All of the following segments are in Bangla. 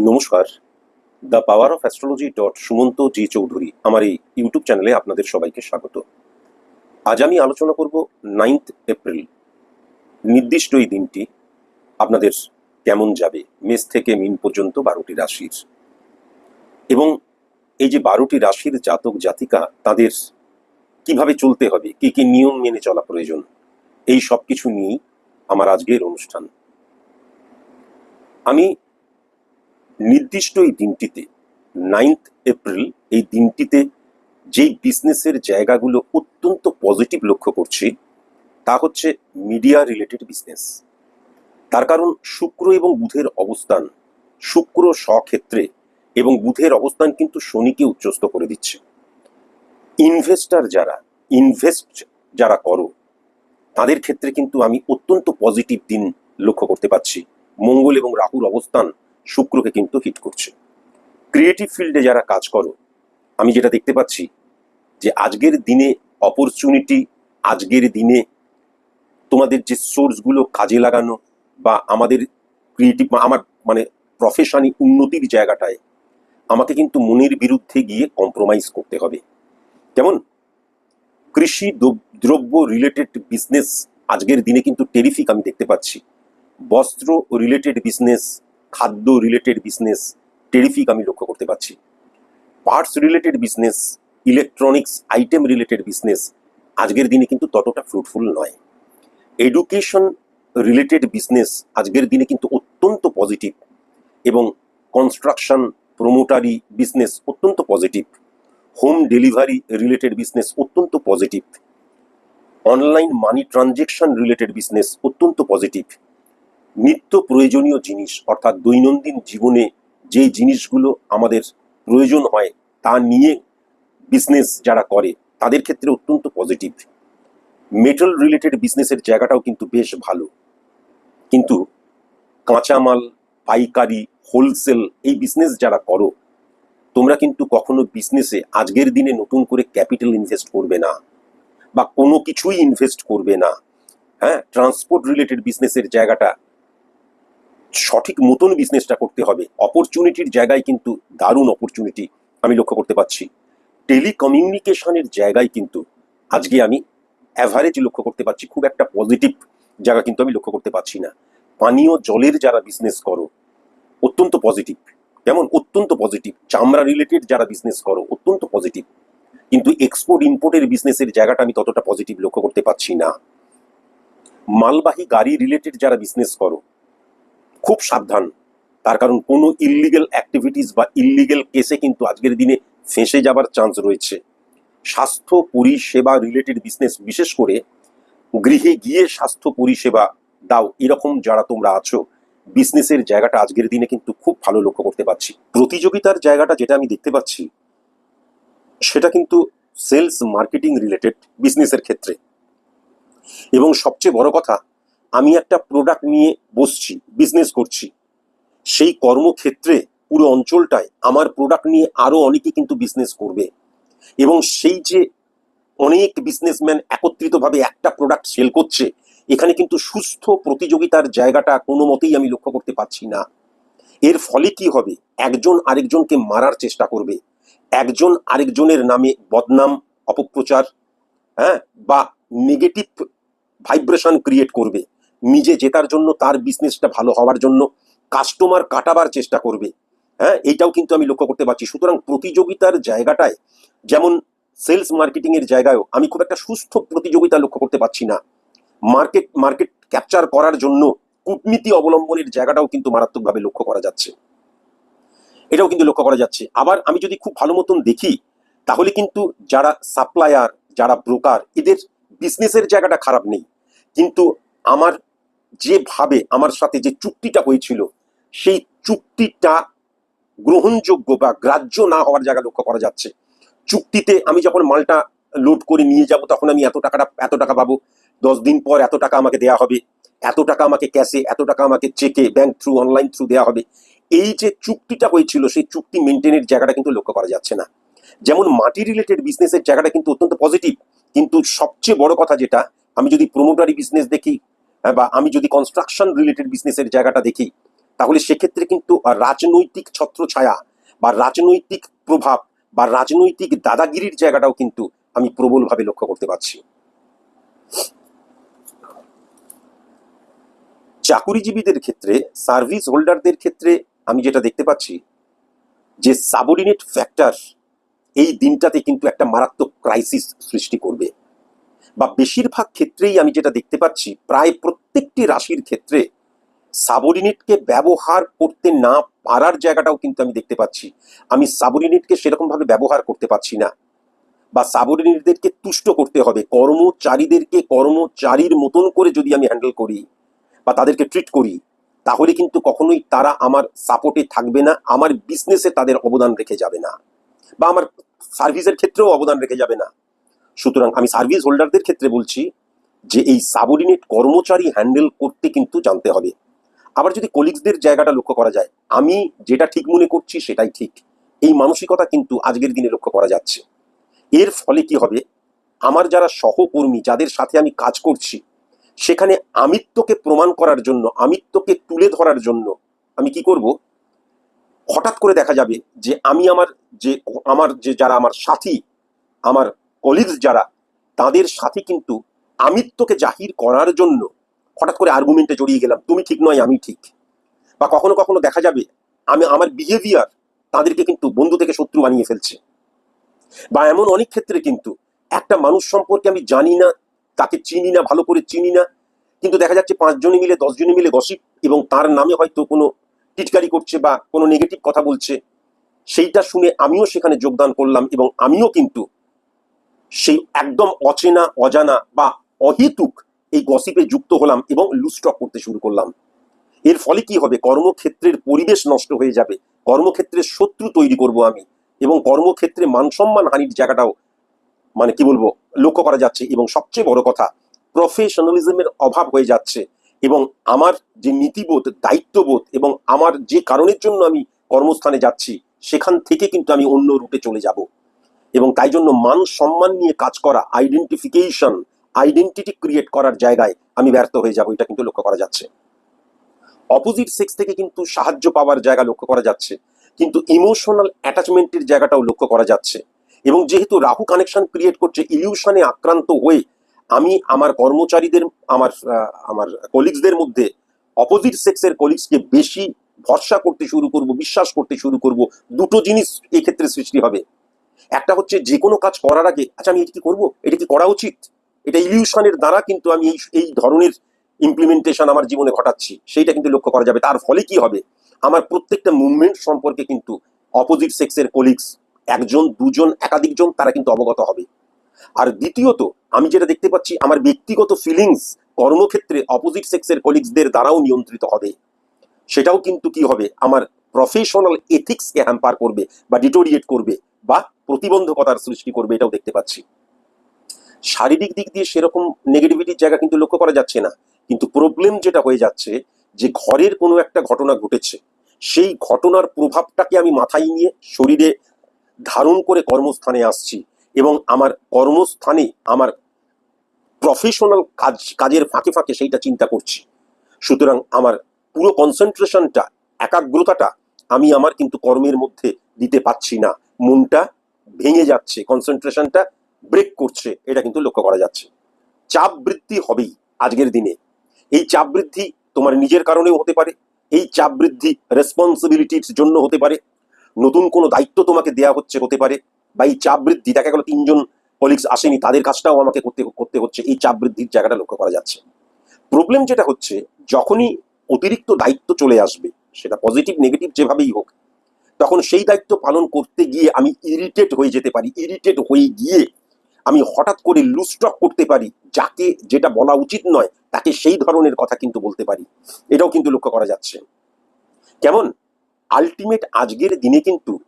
নমস্কার। The power of astrology dot Sumanta G Chowdhury, আমার এই ইউটিউব চ্যানেলে আপনাদের সবাইকে স্বাগত। আজ আমি আলোচনা করব নাইন্থ এপ্রিল। নির্দিষ্ট এই দিনটি আপনাদের কেমন যাবে? মেষ থেকে মিন পর্যন্ত বারোটি রাশির। এবং এই যে বারোটি রাশির জাতক জাতিকা, তাদের কীভাবে চলতে হবে? কি কি নিয়ম মেনে চলা প্রয়োজন? এই সব কিছু নিয়েই আমার আজকের অনুষ্ঠান। আমি নির্দিষ্ট এই দিনটিতে নাইন্থ এপ্রিল এই দিনটিতে যেই বিজনেসের জায়গাগুলো অত্যন্ত পজিটিভ লক্ষ্য করছি, তা হচ্ছে মিডিয়া রিলেটেড বিজনেস তার কারণ শুক্র এবং বুধের অবস্থান, শুক্র স্বক্ষেত্রে এবং বুধের অবস্থান কিন্তু শনিকে উচ্চস্ত করে দিচ্ছে। ইনভেস্টার যারা ইনভেস্ট যারা করো, তাদের ক্ষেত্রে কিন্তু আমি অত্যন্ত পজিটিভ দিন লক্ষ্য করতে পারছি। মঙ্গল এবং রাহুর অবস্থান শুক্রকে কিন্তু হিট করছে। ক্রিয়েটিভ ফিল্ডে যারা কাজ করো, আমি যেটা দেখতে পাচ্ছি যে আজকের দিনে অপরচুনিটি আজকের দিনে তোমাদের যে সোর্সগুলো কাজে লাগানো বা আমাদের ক্রিয়েটিভ আমার মানে প্রফেশনালি উন্নতির জায়গাটায়, আমাকে কিন্তু মনের বিরুদ্ধে গিয়ে কম্প্রোমাইজ করতে হবে। যেমন কৃষি দ্রব- দ্রব্য রিলেটেড বিজনেস আজকের দিনে কিন্তু টেরিফিক আমি দেখতে পাচ্ছি। বস্ত্র রিলেটেড বিজনেস খাদ্য রিলেটেড বিজনেস টেরিফিক আমি লক্ষ্য করতে পারছি। Parts related business electronics item related business আজকের দিনে কিন্তু ততটা ফ্রুটফুল নয়। এডুকেশন রিলেটেড বিজনেস আজকের দিনে কিন্তু অত্যন্ত পজিটিভ এবং কনস্ট্রাকশন প্রমোটারি বিজনেস অত্যন্ত positive home delivery related business অত্যন্ত positive online money transaction related business অত্যন্ত পজিটিভ নিত্য প্রয়োজনীয় জিনিস, অর্থাৎ দৈনন্দিন জীবনে যে জিনিসগুলো আমাদের প্রয়োজন হয় তা নিয়ে বিজনেস যারা করে, তাদের ক্ষেত্রে অত্যন্ত পজিটিভ মেটাল রিলেটেড বিজনেসের জায়গাটাও কিন্তু বেশ ভালো। কিন্তু কাঁচামাল, পাইকারি হোলসেল এই বিজনেস যারা করো, তোমরা কিন্তু কখনো বিজনেসে আজকের দিনে নতুন করে ক্যাপিটাল ইনভেস্ট করবে না বা কোনো কিছুই ইনভেস্ট করবে না। হ্যাঁ ট্রান্সপোর্ট রিলেটেড বিজনেসের জায়গাটা সঠিক মতন বিজনেসটা করতে হবে। অপরচুনিটির জায়গায় কিন্তু দারুণ অপরচুনিটি আমি লক্ষ্য করতে পারছি। টেলিকমিউনিকেশনের জায়গায় কিন্তু আজকে আমি অ্যাভারেজ লক্ষ্য করতে পারছি, খুব একটা পজিটিভ জায়গা কিন্তু আমি লক্ষ্য করতে পারছি না। পানীয় জলের যারা বিজনেস করো, অত্যন্ত পজিটিভ যেমন অত্যন্ত পজিটিভ চামড়া রিলেটেড যারা বিজনেস করো, অত্যন্ত পজিটিভ কিন্তু এক্সপোর্ট ইম্পোর্টের বিজনেসের জায়গাটা আমি ততটা পজিটিভ লক্ষ্য করতে পারছি না। মালবাহী গাড়ি রিলেটেড যারা বিজনেস করো খুব সাবধান। তার কারণ কোনো ইল্লিগেল অ্যাক্টিভিটিস বা ইল্লিগেল কেসে কিন্তু আজকের দিনে ফেঁসে যাবার চান্স রয়েছে। স্বাস্থ্য পরিষেবা রিলেটেড বিজনেস বিশেষ করে গৃহে গিয়ে স্বাস্থ্য পরিষেবা দাও, এরকম যারা তোমরা আছো বিজনেসের জায়গাটা আজকের দিনে কিন্তু খুব ভালো লক্ষ্য করতে পারছি। প্রতিযোগিতার জায়গাটা যেটা আমি দেখতে পাচ্ছি, সেটা কিন্তু সেলস মার্কেটিং রিলেটেড বিজনেসের ক্ষেত্রে। এবং সবচেয়ে বড় কথা আমি একটা প্রোডাক্ট নিয়ে বসছি বিজনেস করছি। সেই কর্মক্ষেত্রে পুরো অঞ্চলটায় আমার প্রোডাক্ট নিয়ে আরও অনেকে কিন্তু বিজনেস করবে। এবং সেই যে অনেক বিজনেসম্যান একত্রিতভাবে একটা প্রোডাক্ট সেল করছে, এখানে কিন্তু সুস্থ প্রতিযোগিতার জায়গাটা কোনো মতেই আমি লক্ষ্য করতে পারছি না। এর ফলে কি হবে? একজন আরেকজনকে মারার চেষ্টা করবে। একজন আরেকজনের নামে বদনাম, অপপ্রচার হ্যাঁ বা নেগেটিভ ভাইব্রেশন ক্রিয়েট করবে। নিজে জেতার জন্য, তার বিজনেসটা ভালো হওয়ার জন্য কাস্টমার কাটাবার চেষ্টা করবে। হ্যাঁ এইটাও কিন্তু আমি লক্ষ্য করতে পারছি। সুতরাং প্রতিযোগিতার জায়গাটায়, যেমন সেলস মার্কেটিং এর জায়গায়ও আমি খুব একটা সুস্থ প্রতিযোগিতা লক্ষ্য করতে পারছি না। মার্কেট মার্কেট ক্যাপচার করার জন্য কূটনীতি অবলম্বনের জায়গাটাও কিন্তু মারাত্মকভাবে লক্ষ্য করা যাচ্ছে। এটাও কিন্তু লক্ষ্য করা যাচ্ছে। আবার আমি যদি খুব ভালো মতন দেখি, তাহলে কিন্তু যারা সাপ্লায়ার যারা ব্রোকার এদের বিজনেসের জায়গাটা খারাপ নেই। কিন্তু আমার যেভাবে আমার সাথে যে চুক্তিটা হয়েছিল, সেই চুক্তিটা গ্রহণযোগ্য বা গ্রাহ্য না হওয়ার জায়গা লক্ষ্য করা যাচ্ছে। চুক্তিতে আমি যখন মালটা লোড করে নিয়ে যাব, তখন আমি এত টাকাটা, এত টাকা পাবো। দশ দিন পর এত টাকা আমাকে দেয়া হবে। এত টাকা আমাকে ক্যাশে, এত টাকা আমাকে চেকে, ব্যাংক থ্রু, অনলাইন থ্রু দেওয়া হবে। এই যে চুক্তিটা হয়েছিল, সেই চুক্তি মেনটেনের জায়গাটা কিন্তু লক্ষ্য করা যাচ্ছে না। যেমন মাটি রিলেটেড বিজনেসের জায়গাটা কিন্তু অত্যন্ত পজিটিভ কিন্তু সবচেয়ে বড় কথা যেটা, আমি যদি প্রমোটারি বিজনেস দেখি বা আমি যদি কনস্ট্রাকশন রিলেটেড বিজনেসের জায়গাটা দেখি, তাহলে সেক্ষেত্রে কিন্তু রাজনৈতিক ছত্রছায়া বা রাজনৈতিক প্রভাব বা রাজনৈতিক দাদাগিরির জায়গাটাও কিন্তু আমি প্রবলভাবে লক্ষ্য করতে পারছি। চাকুরিজীবীদের ক্ষেত্রে সার্ভিস হোল্ডারদের ক্ষেত্রে আমি যেটা দেখতে পাচ্ছি, যে সাবঅর্ডিনেট ফ্যাক্টর এই দিনটাতে কিন্তু একটা মারাত্মক ক্রাইসিস সৃষ্টি করবে। বা বেশিরভাগ ক্ষেত্রেই আমি যেটা দেখতে পাচ্ছি, প্রায় প্রত্যেকটি রাশির ক্ষেত্রে সাবঅর্ডিনেটকে ব্যবহার করতে না পারার জায়গাটাও কিন্তু আমি দেখতে পাচ্ছি। আমি সাবঅর্ডিনেটকে সেরকমভাবে ব্যবহার করতে পারছি না বা সাবঅর্ডিনেটদেরকে তুষ্ট করতে হবে, কর্মচারীদেরকে কর্মচারীর মতন করে যদি আমি হ্যান্ডেল করি বা তাদেরকে ট্রিট করি, তাহলে কিন্তু কখনোই তারা আমার সাপোর্টে থাকবে না, আমার বিজনেসে তাদের অবদান রেখে যাবে না বা আমার সার্ভিসের ক্ষেত্রেও অবদান রেখে যাবে না। সুতরাং আমি সার্ভিস হোল্ডারদের ক্ষেত্রে বলছি যে এই সাবঅর্ডিনেট কর্মচারী হ্যান্ডেল করতে কিন্তু জানতে হবে। আবার যদি কলিগসদের জায়গাটা লক্ষ্য করা যায়, আমি যেটা ঠিক মনে করছি সেটাই ঠিক। এই মানসিকতা কিন্তু আজকের দিনে লক্ষ্য করা যাচ্ছে। এর ফলে কি হবে? আমার যারা সহকর্মী, যাদের সাথে আমি কাজ করছি, সেখানে আমিত্বকে প্রমাণ করার জন্য, আমিত্বকে তুলে ধরার জন্য আমি কি করব? হঠাৎ করে দেখা যাবে যে আমি আমার যে আমার যে যারা আমার সাথী, আমার কলিগস যারা, তাদের সাথে কিন্তু আমিত্বকে জাহির করার জন্য হঠাৎ করে আর্গুমেন্টে জড়িয়ে গেলাম, তুমি ঠিক নয়, আমি ঠিক। বা কখনো কখনো দেখা যাবে, আমি, আমার বিহেভিয়ার তাদেরকে কিন্তু বন্ধু থেকে শত্রু বানিয়ে ফেলছে। বা এমন অনেক ক্ষেত্রে কিন্তু একটা মানুষ সম্পর্কে আমি জানি না, তাকে চিনি না, ভালো করে চিনি না, কিন্তু দেখা যাচ্ছে পাঁচজনে মিলে, দশজনে মিলে গসিপ এবং তার নামে হয়তো কোনো টিটকারি করছে বা কোনো নেগেটিভ কথা বলছে, সেইটা শুনে আমিও সেখানে যোগদান করলাম এবং আমিও কিন্তু সেই একদম অচেনা, অজানা বা অহেতুক এই গসিপে যুক্ত হলাম এবং লুস্টক করতে শুরু করলাম। এর ফলে কি হবে? কর্মক্ষেত্রের পরিবেশ নষ্ট হয়ে যাবে। কর্মক্ষেত্রের শত্রু তৈরি করব আমি এবং কর্মক্ষেত্রে মানসম্মান হানির জায়গাটাও মানে কি বলব, লক্ষ্য করা যাচ্ছে এবং সবচেয়ে বড় কথা প্রফেশনালিজমের অভাব হয়ে যাচ্ছে এবং আমার যে নীতিবোধ, দায়িত্ববোধ এবং আমার যে কারণের জন্য আমি কর্মস্থানে যাচ্ছি, সেখান থেকে কিন্তু আমি অন্য রুটে চলে যাব। এবং তাই জন্য মান সম্মান নিয়ে কাজ করা আইডেন্টিফিকেশন আইডেন্টিটি ক্রিয়েট করার জায়গায় আমি ব্যর্থ হয়ে যাব, এটা কিন্তু লক্ষ্য করা যাচ্ছে। অপোজিট সেক্স থেকে কিন্তু সাহায্য পাওয়ার জায়গা লক্ষ্য করা যাচ্ছে, কিন্তু ইমোশনাল অ্যাটাচমেন্টের জায়গাটাও লক্ষ্য করা যাচ্ছে। এবং যেহেতু রাহু কানেকশন ক্রিয়েট করছে ইলিউশনে আক্রান্ত হয়ে আমি আমার কর্মচারীদের, আমার আমার কলিগসদের মধ্যে অপোজিট সেক্সের কলিগসকে বেশি ভরসা করতে শুরু করব, বিশ্বাস করতে শুরু করব, দুটো জিনিস এক্ষেত্রে সৃষ্টি হবে। একটা হচ্ছে যে কোনো কাজ করার আগে আচ্ছা আমি এটা কি করব? এটা কি করা উচিত? এটা ইলিউশনের দ্বারা কিন্তু আমি এই এই ধরনের ইমপ্লিমেন্টেশন আমার জীবনে ঘটাচ্ছি। সেইটা কিন্তু লক্ষ্য করা যাবে। তার ফলে কি হবে? আমার প্রত্যেকটা মুভমেন্ট সম্পর্কে কিন্তু অপোজিট সেক্সের কলিগস একজন, দুজন একাধিকজন তারা কিন্তু অবগত হবে। আর দ্বিতীয়ত, আমি যেটা দেখতে পাচ্ছি, আমার ব্যক্তিগত ফিলিংস কর্মক্ষেত্রে অপোজিট সেক্সের কলিগসদের দ্বারাও নিয়ন্ত্রিত হবে। সেটাও কিন্তু কি হবে? আমার প্রফেশনাল এথিক্সকে হ্যাম্পার করবে বা ডিটোরিয়েট করবে। বা প্রতিবন্ধকতার সৃষ্টি করবে এটাও দেখতে পাচ্ছি। শারীরিক দিক দিয়ে সেরকম নেগেটিভিটির জায়গা কিন্তু লক্ষ্য করা যাচ্ছে না। কিন্তু প্রবলেম যেটা হয়ে যাচ্ছে, যে ঘরের কোনো একটা ঘটনা ঘটেছে, সেই ঘটনার প্রভাবটাকে আমি মাথায় নিয়ে শরীরে ধারণ করে কর্মস্থানে আসছি এবং আমার কর্মস্থানে আমার প্রফেশনাল কাজ, কাজের ফাঁকে ফাঁকে সেইটা চিন্তা করছি। সুতরাং আমার পুরো কনসেন্ট্রেশনটা একাগ্রতাটা আমি আমার কিন্তু কর্মের মধ্যে দিতে পাচ্ছি না। মনটা ভেঙে যাচ্ছে কনসেন্ট্রেশনটা ব্রেক করছে, এটা কিন্তু লক্ষ্য করা যাচ্ছে। চাপ বৃদ্ধি হবেই আজকের দিনে। এই চাপ বৃদ্ধি তোমার নিজের কারণেও হতে পারে, এই চাপ বৃদ্ধি রেসপন্সিবিলিটির জন্য হতে পারে, নতুন কোনো দায়িত্ব তোমাকে দেয়া হচ্ছে হতে পারে, বা এই চাপ বৃদ্ধি, দেখা গেল তিনজন কলিগস আসেনি, তাদের কাজটাও আমাকে করতে করতে হচ্ছে, এই চাপ বৃদ্ধির জায়গাটা লক্ষ্য করা যাচ্ছে। প্রবলেম যেটা হচ্ছে, যখনই অতিরিক্ত দায়িত্ব চলে আসবে, সেটা পজিটিভ নেগেটিভ যেভাবেই হোক তখন সেই দায়িত্ব পালন করতে গিয়ে আমি ইরিটেট হয়ে যেতে পারি ইরিটেট হয়ে গিয়ে আমি হঠাৎ করে লুস্টক করতে পারি, যাকে যেটা বলা উচিত নয়, তাকে সেই ধরনের কথা কিন্তু বলতে পারি। এটাও কিন্তু লক্ষ্য করা যাচ্ছে। কেমন? আলটিমেট আজকের দিনে কিন্তু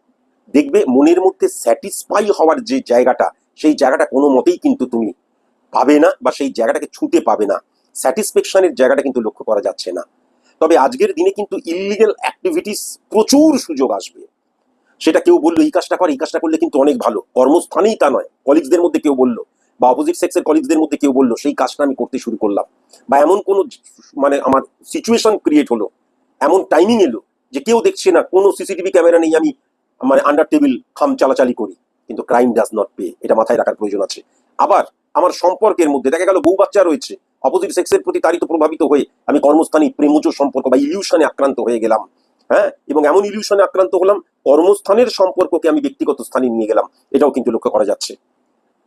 দেখবে মনের মধ্যে স্যাটিসফাই হওয়ার যে জায়গাটা, সেই জায়গাটা কোনো মতেই কিন্তু তুমি পাবে না বা সেই জায়গাটাকে ছুঁতে পাবে না। স্যাটিসফ্যাকশনের জায়গাটা কিন্তু লক্ষ্য করা যাচ্ছে না। তবে আজকের দিনে কিন্তু ইলিগাল অ্যাক্টিভিটিস প্রচুর সুযোগ আসবে। সেটা কেউ বলল, এই কাজটা করে, এই কাজটা করলে কিন্তু অনেক ভালো। কর্মস্থানেই তা নয় কলিগসদের মধ্যে কেউ বলল বা অপোজিট সেক্সের কলিগসদের মধ্যে কেউ বলল, সেই কাজটা আমি করতে শুরু করলাম। বা এমন কোনো মানে আমার সিচুয়েশন ক্রিয়েট হলো, এমন টাইমিং এলো যে কেউ দেখছে না, কোনো সিসিটিভি ক্যামেরা নেই, আমি মানে আন্ডার টেবিল খাম চালাচালি করি। কিন্তু ক্রাইম ডাজ নট পে এটা মাথায় রাখার প্রয়োজন আছে। আবার আমার সম্পর্কের মধ্যে, দেখা গেল বউ বাচ্চা রয়েছে অপোজিট সেক্সের প্রতি তারিত প্রভাবিত হয়ে আমি কর্মস্থানে প্রেমজ সম্পর্ক বা ইলিউশনে আক্রান্ত হয়ে গেলাম। হ্যাঁ? এবং এমন ইলিউশনে আক্রান্ত হলাম, কর্মস্থানের সম্পর্ককে আমি ব্যক্তিগত স্থানে নিয়ে গেলাম। এটাও কিন্তু লক্ষ্য করা যাচ্ছে।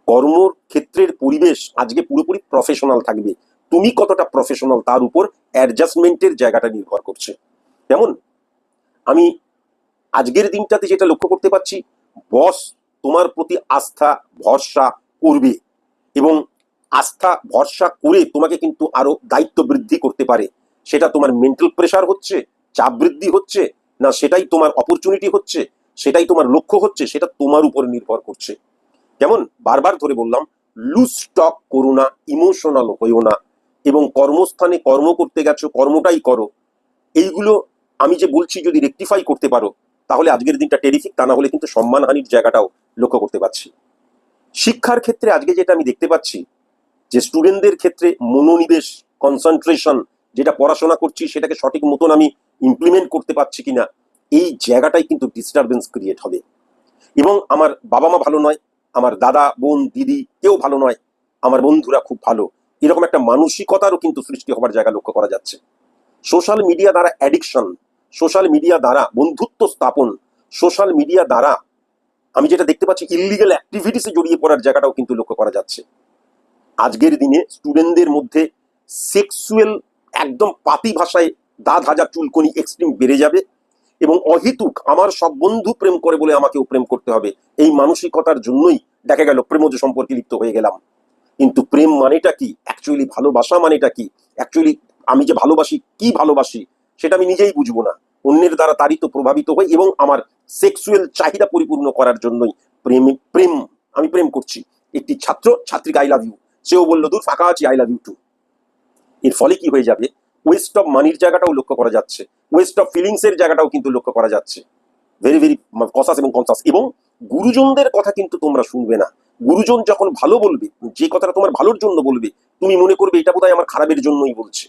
কর্মর ক্ষেত্রের পরিবেশ আজকে পুরোপুরি প্রফেশনাল থাকবে। তুমি কতটা প্রফেশনাল তার উপর অ্যাডজাস্টমেন্টের জায়গাটা নির্ভর করছে। যেমন আমি আজকের দিনটাতে যেটা লক্ষ্য করতে পারছি বস তোমার প্রতি আস্থা, ভরসা করবে। এবং আস্থা, ভরসা করে তোমাকে কিন্তু আরও দায়িত্ব বৃদ্ধি করতে পারে। সেটা তোমার মেন্টাল প্রেশার হচ্ছে, চাপ বৃদ্ধি হচ্ছে, না সেটাই তোমার অপরচুনিটি হচ্ছে, সেটাই তোমার লক্ষ্য হচ্ছে, সেটা তোমার উপর নির্ভর করছে। যেমন বারবার ধরে বললাম লুজ স্টক করো না ইমোশনাল হইও না, এবং কর্মস্থানে কর্ম করতে গেছো, কর্মটাই করো। এইগুলো আমি যে বলছি যদি রেকটিফাই করতে পারো, তাহলে আজকের দিনটা টেরিফিক তা না হলে কিন্তু সম্মানহানির জায়গাটাও লক্ষ্য করতে পারছি। শিক্ষার ক্ষেত্রে আজকে যেটা আমি দেখতে পাচ্ছি যে স্টুডেন্টদের ক্ষেত্রে মনোনিবেশ কনসেন্ট্রেশন যেটা পড়াশোনা করছি সেটাকে সঠিক মতন আমি ইমপ্লিমেন্ট করতে পারছি কিনা, এই জায়গাটাই কিন্তু ডিস্টারবেন্স ক্রিয়েট হবে। এবং আমার বাবা মা ভালো নয়, আমার দাদা, বোন, দিদি কেউ ভালো নয়, আমার বন্ধুরা খুব ভালো। এরকম একটা মানসিকতারও কিন্তু সৃষ্টি হবার জায়গা লক্ষ্য করা যাচ্ছে। সোশ্যাল মিডিয়া দ্বারা অ্যাডিকশন সোশ্যাল মিডিয়া দ্বারা বন্ধুত্ব স্থাপন সোশ্যাল মিডিয়া দ্বারা আমি যেটা দেখতে পাচ্ছি ইলিগাল অ্যাক্টিভিটিসে জড়িয়ে পড়ার জায়গাটাও কিন্তু লক্ষ্য করা যাচ্ছে। আজকের দিনে স্টুডেন্টদের মধ্যে সেক্সুয়াল একদম পাতি ভাষায় দাঁত হাজার চুলকনি এক্সট্রিম বেড়ে যাবে এবং অহিতুক আমার সব বন্ধু প্রেম করে বলে আমাকেও প্রেম করতে হবে। এই মানসিকতার জন্যই দেখা গেল প্রেমজ সম্পর্কে লিপ্ত হয়ে গেলাম। কিন্তু প্রেম মানেটা কি? অ্যাকচুয়ালি ভালোবাসা মানেটা কি? অ্যাকচুয়ালি আমি যে ভালোবাসি, কি ভালোবাসি? সেটা আমি নিজেই বুঝব না। অন্যের দ্বারা তারই তো প্রভাবিত হই এবং আমার সেক্সুয়াল চাহিদা পরিপূর্ণ করার জন্যই প্রেম প্রেম আমি প্রেম করছি। একটি ছাত্র ছাত্রীকে আই লাভ ইউ সেও বলল, দূর ফাঁকা আছি আই লাভ ইউ টু এর ফলে কি হয়ে যাবে? ওয়েস্ট অফ মানির জায়গাটাও লক্ষ্য করা যাচ্ছে। ওয়েস্ট অফ ফিলিংস এর জায়গাটাও কিন্তু লক্ষ্য করা যাচ্ছে। ভেরি ভেরি কসাস এবং কনসাস এবং গুরুজনদের কথা কিন্তু তোমরা শুনবে না। গুরুজন যখন ভালো বলবে, যে কথাটা তোমার ভালোর জন্য বলবে, তুমি মনে করবে এটা বোধহয় আমার খারাপের জন্যই বলছে।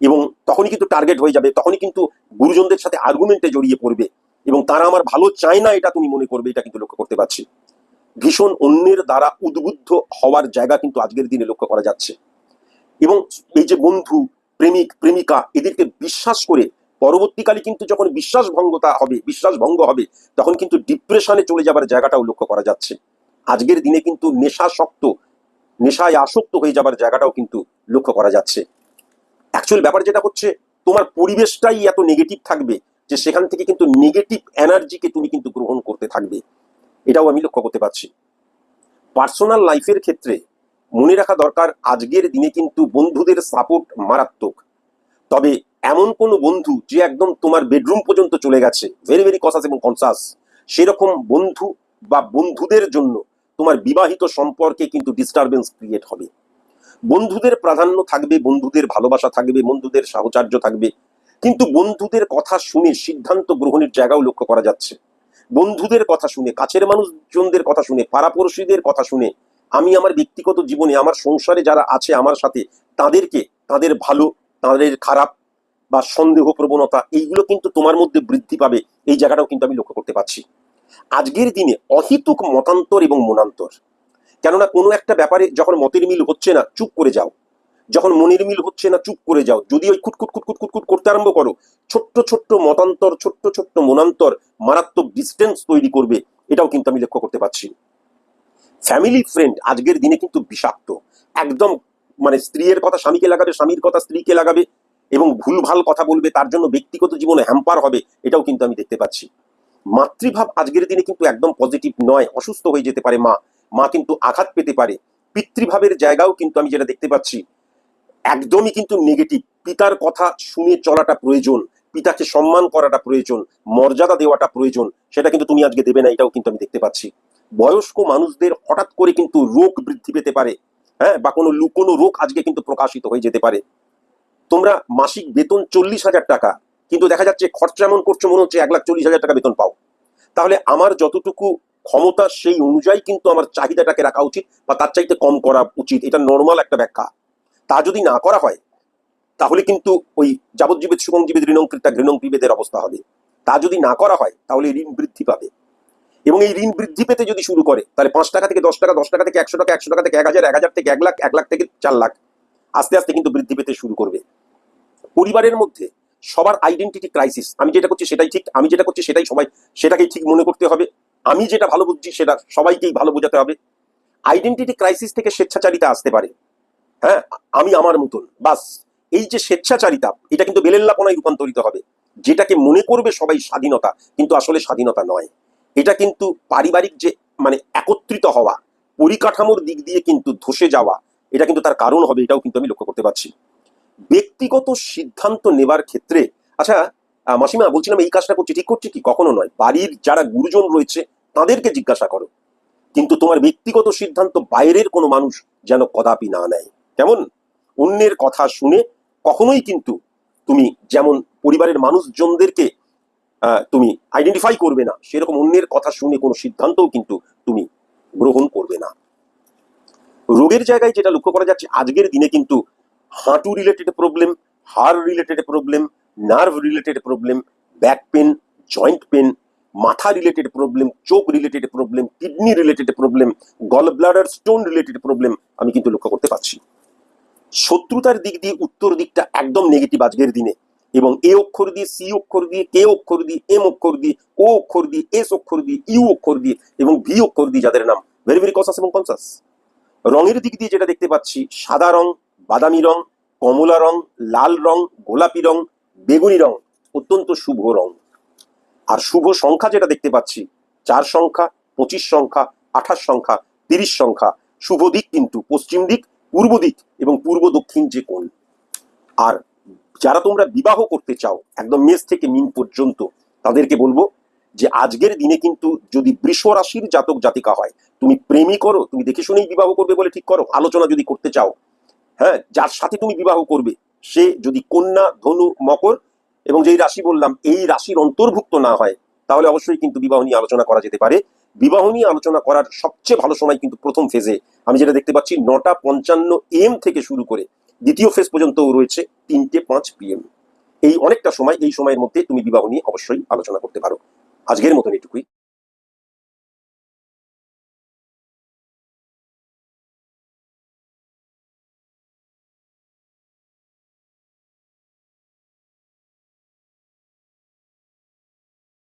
এবং তখনই কিন্তু টার্গেট হয়ে যাবে, তখনই কিন্তু গুরুজনদের সাথে আর্গুমেন্টে জড়িয়ে পড়বে। এবং তারা আমার ভালো চায় না এটা তুমি মনে করবে, এটা কিন্তু লক্ষ্য করতে পারছি ভীষণ অন্যের দ্বারা উদ্বুদ্ধ হওয়ার জায়গা কিন্তু আজকের দিনে লক্ষ্য করা যাচ্ছে। এবং এই যে বন্ধু, প্রেমিক, প্রেমিকা, এদেরকে বিশ্বাস করে পরবর্তীকালে কিন্তু যখন বিশ্বাস ভঙ্গতা হবে বিশ্বাস ভঙ্গ হবে, তখন কিন্তু ডিপ্রেশনে চলে যাবার জায়গাটাও লক্ষ্য করা যাচ্ছে। আজকের দিনে কিন্তু নেশাসক্ত নেশায় আসক্ত হয়ে যাবার জায়গাটাও কিন্তু লক্ষ্য করা যাচ্ছে। অ্যাকচুয়াল ব্যাপার যেটা হচ্ছে, তোমার পরিবেশটাই এত নেগেটিভ থাকবে যে সেখান থেকে কিন্তু নেগেটিভ এনার্জিকে তুমি কিন্তু গ্রহণ করতে থাকবে। এটাও আমি লক্ষ্য করতে পারছি। পার্সোনাল লাইফের ক্ষেত্রে মনে রাখা দরকার, আজকের দিনে কিন্তু বন্ধুদের সাপোর্ট মারাত্মক। তবে এমন কোনো বন্ধু যে একদম তোমার বেডরুম পর্যন্ত চলে গেছে ভেরি ভেরি কসাস এবং কনসাস সেরকম বন্ধু বা বন্ধুদের জন্য তোমার বিবাহিত সম্পর্কে কিন্তু ডিস্টারবেন্স ক্রিয়েট হবে। বন্ধুদের প্রাধান্য থাকবে, বন্ধুদের ভালোবাসা থাকবে, বন্ধুদের সাহচর্য থাকবে। কিন্তু বন্ধুদের কথা শুনে সিদ্ধান্ত গ্রহণের জায়গাও লক্ষ্য করা যাচ্ছে। বন্ধুদের কথা শুনে, কাছের মানুষজনদের কথা শুনে, পাড়াপড়শিদের কথা শুনে, আমি আমার ব্যক্তিগত জীবনে, আমার সংসারে যারা আছে আমার সাথে, তাদেরকে, তাদের ভালো, তাদের খারাপ বা সন্দেহ প্রবণতা এইগুলো কিন্তু তোমার মধ্যে বৃদ্ধি পাবে। এই জায়গাটাও কিন্তু আমি লক্ষ্য করতে পারছি। আজকের দিনে অহিতুক মতান্তর এবং মনান্তর। কেননা কোনো একটা ব্যাপারে যখন মতের মিল হচ্ছে না, চুপ করে যাও। যখন মনের মিল হচ্ছে না, চুপ করে যাও। যদি ওই খুটকুট খুটকুট খুটকুট করতে আরম্ভ করো, ছোট্ট ছোট্ট মতান্তর, ছোট্ট ছোট্ট মনান্তর, মারাত্মক ডিস্টেন্স তৈরি করবে, এটাও কিন্তু আমি লক্ষ্য করতে পারছি। ফ্যামিলি ফ্রেন্ড আজকের দিনে কিন্তু বিষাক্ত। একদম মানে স্ত্রীর কথা স্বামীকে লাগাবে, স্বামীর কথা স্ত্রীকে লাগাবে এবং ভুলভাল কথা বলবে, তার জন্য ব্যক্তিগত জীবনে হ্যাম্পার হবে, এটাও কিন্তু আমি দেখতে পাচ্ছি। মাতৃভাব আজকের দিনে কিন্তু একদম পজিটিভ নয়, অসুস্থ হয়ে যেতে পারে মা। মা কিন্তু আঘাত পেতে পারে। পিতৃভাবের জায়গাও কিন্তু আমি যেটা দেখতে পাচ্ছি একদমই কিন্তু নেগেটিভ পিতার কথা শুনে চলাটা প্রয়োজন, পিতাকে সম্মান করাটা প্রয়োজন, মর্যাদা দেওয়াটা প্রয়োজন, সেটা কিন্তু তুমি আজকে দেবে না, এটাও কিন্তু আমি দেখতে পাচ্ছি। বয়স্ক মানুষদের হঠাৎ করে কিন্তু রোগ বৃদ্ধি পেতে পারে হ্যাঁ বা কোনো লু- কোনো রোগ আজকে কিন্তু প্রকাশিত হয়ে যেতে পারে। তোমরা মাসিক বেতন চল্লিশ হাজার টাকা, কিন্তু দেখা যাচ্ছে খরচা এমন করছ মনে হচ্ছে এক লাখ চল্লিশ হাজার টাকা বেতন পাও। তাহলে আমার যতটুকু ক্ষমতা সেই অনুযায়ী কিন্তু আমার চাহিদাটাকে রাখা উচিত, বা তার চাইতে কম করা উচিত, এটা নর্মাল একটা ব্যাখ্যা। তা যদি না করা হয়, তাহলে কিন্তু ওই যাবজ্জীবিত শুভং জীবিত ঋণং কৃতা ঘৃণং পিবেদের অবস্থা হবে। তা যদি না করা হয়, তাহলে ঋণ বৃদ্ধি পাবে। এবং এই ঋণ বৃদ্ধি পেতে যদি শুরু করে, তাহলে পাঁচ টাকা থেকে দশ টাকা দশ টাকা থেকে একশো টাকা একশো টাকা থেকে এক হাজার এক হাজার থেকে এক লাখ এক লাখ থেকে চার লাখ, আস্তে আস্তে কিন্তু বৃদ্ধি পেতে শুরু করবে। পরিবারের মধ্যে সবার আইডেন্টিটি ক্রাইসিস আমি যেটা করছি সেটাই ঠিক, আমি যেটা করছি সেটাই সবাই, সেটাকেই ঠিক মনে করতে হবে। আমি যেটা ভালো বুঝছি সেটা সবাইকেই ভালো বোঝাতে হবে। আইডেন্টিটি ক্রাইসিস থেকে স্বেচ্ছাচারিতা আসতে পারে। হ্যাঁ আমি আমার মতন। বাস, এই যে স্বেচ্ছাচারিতা, এটা কিন্তু বেলেল্লাপনায় রূপান্তরিত হবে। যেটাকে মনে করবে সবাই স্বাধীনতা, কিন্তু আসলে স্বাধীনতা নয়। এটা কিন্তু পারিবারিক যে মানে একত্রিত হওয়া, পরিকাঠামোর দিক দিয়ে কিন্তু ধসে যাওয়া, এটা কিন্তু তার কারণ হবে, এটাও কিন্তু আমি লক্ষ্য করতে পারছি। ব্যক্তিগত সিদ্ধান্ত নেবার ক্ষেত্রে আচ্ছা মাসিমা, বলছিলাম এই কাজটা করছি, ঠিক করছি কি? কখনো নয়। বাড়ির যারা গুরুজন রয়েছে, তাদেরকে জিজ্ঞাসা করো। কিন্তু তোমার ব্যক্তিগত সিদ্ধান্ত বাইরের কোনো মানুষ যেন কদাপি না নেয়। কেমন? অন্যের কথা শুনে কখনোই কিন্তু তুমি যেমন পরিবারের মানুষজনদেরকে তুমি আইডেন্টিফাই করবে না, সেরকম অন্যের কথা শুনে কোনো সিদ্ধান্তও কিন্তু তুমি গ্রহণ করবে না। রোগের জায়গায় যেটা লক্ষ্য করা যাচ্ছে, আজকের দিনে কিন্তু হাঁটু রিলেটেড প্রবলেম হাড় related problem nerve related problem back pain joint pain মাথা রিলেটেড প্রবলেম চোখ related problem kidney related problem gall bladder stone related problem আমি কিন্তু লক্ষ্য করতে পারছি। শত্রুতার দিক দিয়ে উত্তর দিকটা একদম নেগেটিভ আজকের দিনে। এবং এ অক্ষর দিয়ে, সি অক্ষর দিয়ে, কে অক্ষর দিয়ে, এম অক্ষর দিয়ে, ও অক্ষর দিয়ে, এস অক্ষর দিয়ে, ইউ অক্ষর দিয়ে এবং ভি অক্ষর দিয়ে যাদের নাম। ভেরি ভেরি কনসাস এবং কনসাস রঙের দিক দিয়ে যেটা দেখতে পাচ্ছি, সাদা রং, বাদামি রং, কমলা রং, লাল রং, গোলাপি রং, বেগুনি রং, অত্যন্ত শুভ রং। আর শুভ সংখ্যা যেটা দেখতে পাচ্ছি, চার সংখ্যা, পঁচিশ সংখ্যা, আঠাশ সংখ্যা, তিরিশ সংখ্যা। শুভ দিক কিন্তু পশ্চিম দিক পূর্ব দিক এবং পূর্ব দক্ষিণ যে কোণ। আর যারা তোমরা বিবাহ করতে চাও, একদম মেষ থেকে মিন পর্যন্ত, তাদেরকে বলব যে আজকের দিনে কিন্তু যদি বৃষ রাশির জাতক জাতিকা হয়, তুমি প্রেমী করো, তুমি দেখে শুনেই বিবাহ করবে বলে ঠিক করো, আলোচনা যদি করতে চাও হ্যাঁ যার সাথে তুমি বিবাহ করবে, সে যদি কন্যা, ধনু, মকর এবং যেই রাশি বললাম, এই রাশির অন্তর্ভুক্ত না হয়, তাহলে অবশ্যই কিন্তু বিবাহ নিয়ে আলোচনা করা যেতে পারে। বিবাহ নিয়ে আলোচনা করার সবচেয়ে ভালো সময় কিন্তু প্রথম ফেজে আমি যেটা দেখতে পাচ্ছি, নটা পঞ্চান্ন এম থেকে শুরু করে দ্বিতীয় ফেজ পর্যন্ত রয়েছে তিনটে পাঁচ পিএম এই অনেকটা সময়, এই সময়ের মধ্যে তুমি বিবাহ নিয়ে অবশ্যই আলোচনা করতে পারো। আজকের মতন এটুকুই।